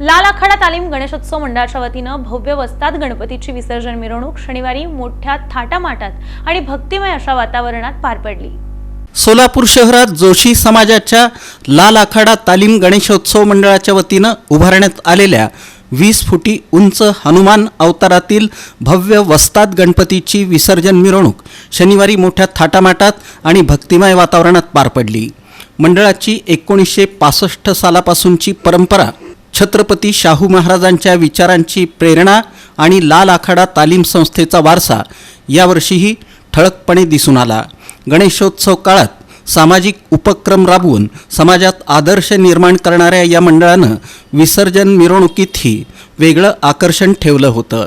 लाल आखाडा तालीम गणेशोत्सव मंडळाच्या वतीनं भव्य वस्तात गणपतीची विसर्जन मिरवणूक शनिवारी मोठ्या थाटामाटात आणि भक्तिमय अशा वातावरणात पार पडली. सोलापूर शहरात जोशी समाजाच्या लाल आखाडा तालीम गणेशोत्सव मंडळाच्या वतीनं उभारण्यात आलेल्या वीस फुटी उंच हनुमान अवतारातील भव्य वस्तात गणपतीची विसर्जन मिरवणूक शनिवारी मोठ्या थाटामाटात आणि भक्तिमय वातावरणात पार पडली. मंडळाची एकोणीसशे पासष्ट सालापासूनची परंपरा छत्रपती शाहू महाराजांच्या विचारांची प्रेरणा आणि लाल आखाडा तालीम संस्थेचा वारसा यावर्षीही ठळकपणे दिसून आला. गणेशोत्सव काळात सामाजिक उपक्रम राबवून समाजात आदर्श निर्माण करणाऱ्या या मंडळानं विसर्जन मिरवणुकीतही वेगळं आकर्षण ठेवलं होतं.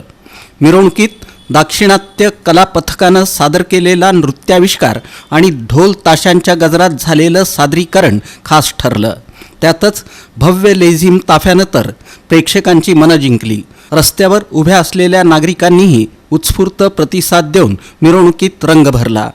मिरवणुकीत दाक्षिणात्य कला पथकानं सादर केलेला नृत्याविष्कार आणि ढोल ताशांच्या गजरात झालेलं सादरीकरण खास ठरलं. त्यातच भव्य लेझिम ताफ्यानं तर प्रेक्षकांची मनं जिंकली. रस्त्यावर उभ्या असलेल्या नागरिकांनीही उत्स्फूर्त प्रतिसाद देऊन मिरवणुकीत रंग भरला.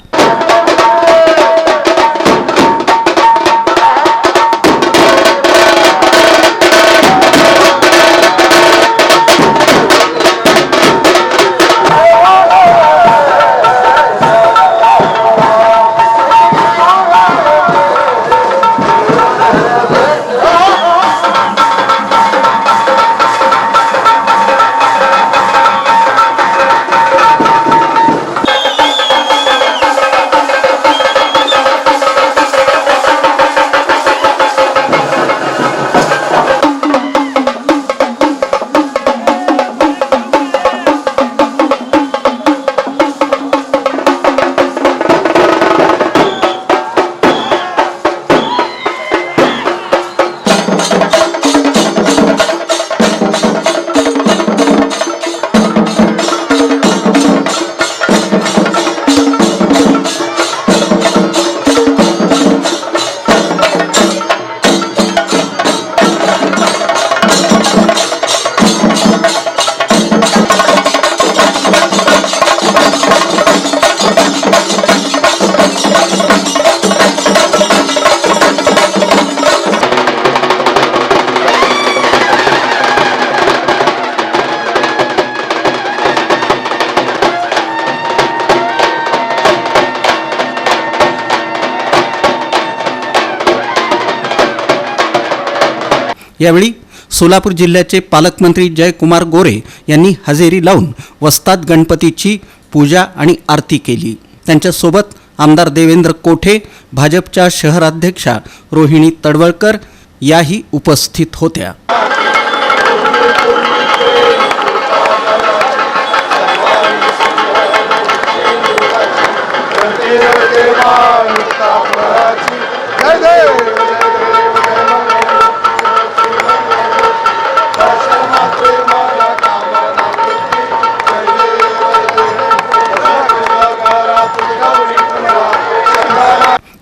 यावेळी सोलापूर जिल्ह्याचे पालकमंत्री जयकुमार गोरे यांनी हजेरी लावून वस्ताद गणपतीची पूजा आणि आरती केली. त्यांच्यासोबत आमदार देवेंद्र कोठे भाजपच्या शहराध्यक्षा रोहिणी तडवळकर याही उपस्थित होत्या.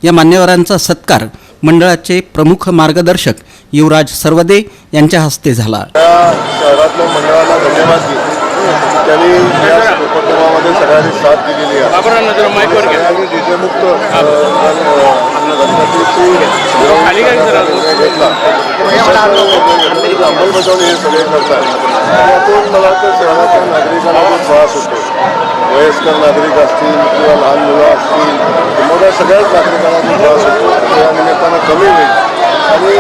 या मान्यवरांचा सत्कार मंडळाचे प्रमुख मार्गदर्शक युवराज सर्वदे यांच्या हस्ते झाला. शहरातल्या मंडळाला धन्यवाद देतो त्यांनी या उपक्रमामध्ये सगळ्यांनी साथ दिलेली आहे. डीजेमुक्त घेतला. अंमलबजावणी हे सगळे करतात यातून मला वाटतं शहराच्या नागरिकांना खूप त्रास होतो. वयस्कर नागरिक असतील किंवा लहान मुलं असतील मोठ्या सगळ्याच नागरिकांना खूप त्रास होतो. या निमित्तानं कमी होईल. आणि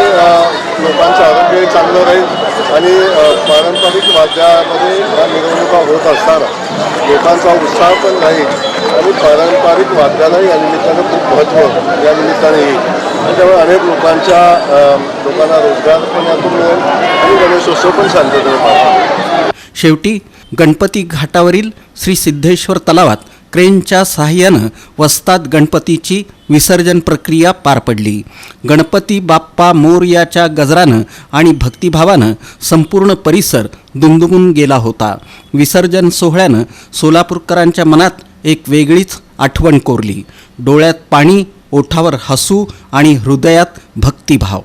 लोकांचं आरोग्यही चांगलं राहील. आणि पारंपरिक वाद्यामध्ये या मिरवणुका होत असताना लोकांचा उत्साह पण राहील. आणि पारंपरिक वाद्यालाही या निमित्तानं खूप महत्त्व या निमित्ताने येईल. त्यामुळे अनेक लोकांच्या लोकांना रोजगार पण यातून मिळेल. आणि गणेशोत्सव पण शांततेने पाहिजे शेवटी गणपती घाटावरील श्री सिद्धेश्वर तलावात क्रेनच्या सहाय्यानं वस्ताद गणपतीची विसर्जन प्रक्रिया पार पडली. गणपती बाप्पा मोरयाच्या गजरानं आणि भक्तिभावानं संपूर्ण परिसर दुमदुमून गेला होता. विसर्जन सोहळ्यानं सोलापूरकरांच्या मनात एक वेगळीच आठवण कोरली. डोळ्यात पाणी ओठावर हसू आणि हृदयात भक्तिभाव.